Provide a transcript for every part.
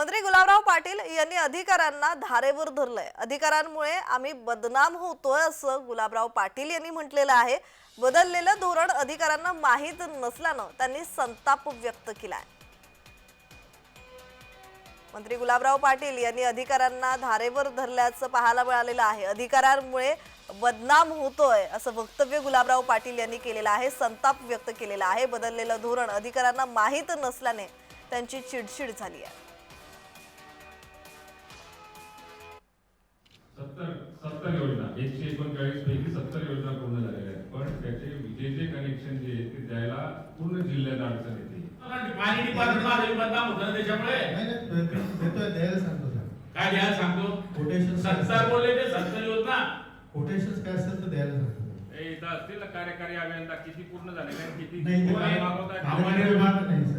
मंत्री गुलाबराव पाटील यांनी अधिकाऱ्यांना धारेवर धरलंय. अधिकाऱ्यांमुळे आम्ही बदनाम होतोय असं गुलाबराव पाटील यांनी म्हटलेलं आहे. बदललेलं धोरण अधिकाऱ्यांना माहीत नसल्यानं त्यांनी संताप व्यक्त केलाय. मंत्री गुलाबराव पाटील यांनी अधिकाऱ्यांना धारेवर धरल्याचं पाहायला मिळालेलं आहे. अधिकाऱ्यांमुळे बदनाम होतोय असं वक्तव्य गुलाबराव पाटील यांनी केलेलं आहे. संताप व्यक्त केलेला आहे. बदललेलं धोरण अधिकाऱ्यांना माहीत नसल्याने त्यांची चिडचिड झाली आहे. एकशे एकोणचाळीस पैकी सत्तर योजना पूर्ण झालेल्या आहेत. पण त्याचे विजेचे कनेक्शन जे आहे ते द्यायला पूर्ण जिल्ह्यात अडचण येते. पाणी डिपार्टमेंट माझं बदनाम होतं ना त्याच्यामुळे? देतोय द्यायला सांगतो सर. काय द्यायला सांगतो? कोटेशन सत्तर बोलले ते सत्तर योजना. कोटेशन काय असेल तर द्यायला सांगतो. इथं असतील ना कार्यकारी अभियंता किती पूर्ण झालेले आहेत किती विभाग नाही सर.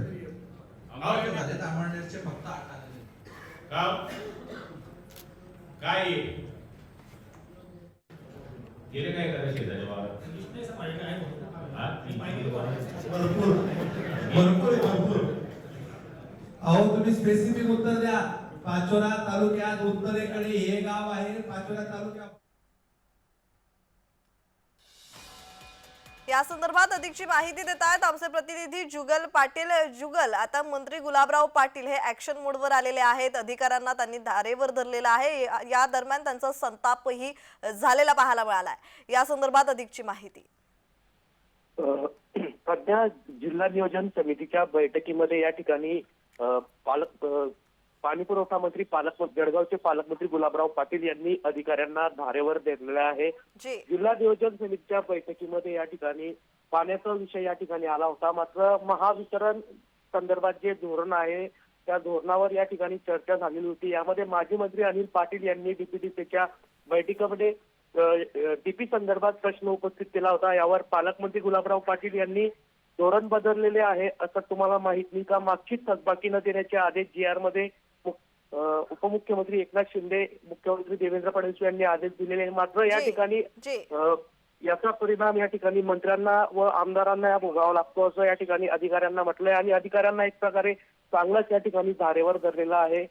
फक्त आठ काय? गेले काय करा शेजारी? भरपूर. भरपूर भरपूर. अहो तुम्ही स्पेसिफिक उत्तर द्या. पाचोरा तालुक्यात उत्तरेकडे हे गाव आहे पाचोरा तालुक्यात या संदर्भात अधिकची माहिती देत आहेत आमचे प्रतिनिधी जुगल पाटील जुगल आता मंत्री गुलाबराव पाटील हे ऍक्शन मोडवर आलेले आहेत. अधिकाऱ्यांना त्यांनी धारेवर धरलेलं आहे. या- दरम्यान त्यांचा संतापही झालेला पाहायला मिळाला आहे या संदर्भात अधिकची माहिती. सध्या जिल्हा नियोजन समितीच्या बैठकीमध्ये या ठिकाणी पालक पाणी पुरवठा मंत्री पालक जळगावचे पालकमंत्री गुलाबराव पाटील यांनी अधिकाऱ्यांना धारेवर धरलेला आहे. जिल्हा नियोजन समितीच्या बैठकीमध्ये या ठिकाणी पाण्याचा विषय या ठिकाणी आला होता. मात्र महावितरण संदर्भात जे धोरण आहे त्या धोरणावर या ठिकाणी चर्चा झालेली होती. यामध्ये माजी मंत्री अनिल पाटील यांनी डीपीडीसीच्या बैठकीमध्ये डीपी संदर्भात प्रश्न उपस्थित केला होता. यावर पालकमंत्री गुलाबराव पाटील यांनी धोरण बदललेले आहे असं तुम्हाला माहीत नाही का? मागचीच थकबाकी न देण्याचे आदेश जी आरमध्ये उपमुख्यमंत्री एकनाथ शिंदे मुख्यमंत्री देवेंद्र फडणवीस यांनी आदेश दिलेले. मात्र या. ठिकाणी याचा परिणाम या ठिकाणी मंत्र्यांना व आमदारांना या भोगावा लागतो असं या ठिकाणी अधिकाऱ्यांना म्हटलंय आणि अधिकाऱ्यांना एक प्रकारे चांगलाच या ठिकाणी धारेवर धरलेला आहे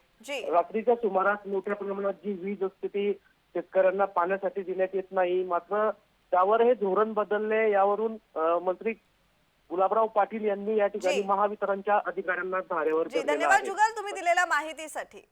रात्रीच्या सुमारास मोठ्या प्रमाणात जी वीज असते ती शेतकऱ्यांना पाण्यासाठी देण्यात येत नाही मात्र त्यावर हे धोरण बदलले यावरून मंत्री गुलाबराव पाटील यांनी या ठिकाणी. महावितरणच्या अधिकाऱ्यांना धारेवर धन्यवाद जुगल तुम्ही दिलेल्या माहितीसाठी